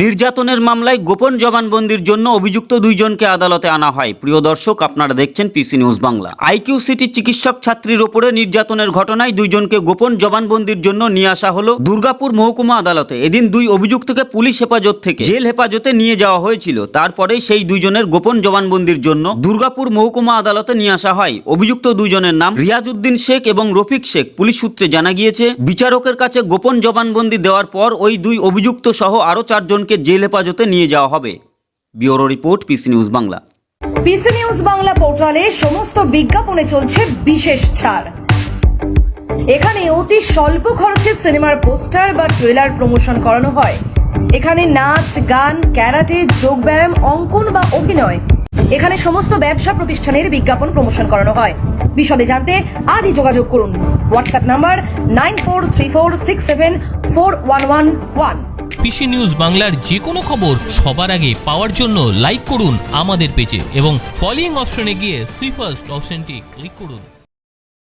নির্যাতনের মামলায় গোপন জবানবন্দির জন্য অভিযুক্ত দুইজনকে আদালতে আনা হয়। প্রিয় দর্শক, আপনারা দেখছেন PC news Bangla IQ city চিকিৎসক ছাত্রীর ওপরে নির্যাতনের ঘটনায় দুইজনকে গোপন জবানবন্দির জন্য নিয়ে আসা হলো দুর্গাপুর মহকুমা আদালতে। এদিন দুই অভিযুক্তকে পুলিশ হেফাজত থেকে জেল হেফাজতে নিয়ে যাওয়া হয়েছিল। তারপরে সেই দুইজনের গোপন জবানবন্দির জন্য দুর্গাপুর মহকুমা আদালতে নিয়ে আসা হয়। অভিযুক্ত দুইজনের নাম রিয়াজউদ্দিন শেখ এবং রফিক শেখ। পুলিশ সূত্রে জানা গিয়েছে, বিচারকের কাছে গোপন জবানবন্দি দেওয়ার পর ওই দুই অভিযুক্ত সহ আরও চারজনকে জেল হেফাজতে নিয়ে যাওয়া হবে। Bureau report, PC news Bangla. PC news Bangla পোর্টালে সমস্ত বিজ্ঞাপনে চলছে বিশেষ ছাড়। এখানে অতি স্বল্প খরচে সিনেমার পোস্টার বা ট্রেলার প্রমোশন করানো হয়। এখানে নাচ, গান, ক্যারাটে, যোগব্যায়াম, অঙ্কন বা অভিনয়। এখানে সমস্ত ব্যবসা প্রতিষ্ঠানের বিজ্ঞাপন প্রমোশন করানো হয়। বিশদে জানতে আজই যোগাযোগ করুন। WhatsApp number nine four three four six seven four one one one. PC news বাংলার যে কোনো খবর সবার আগে পাওয়ার জন্য লাইক করুন আমাদের পেজে এবং ফলোয়িং অপশনে গিয়ে সুইফার্স্ট অপশনটি ক্লিক করুন।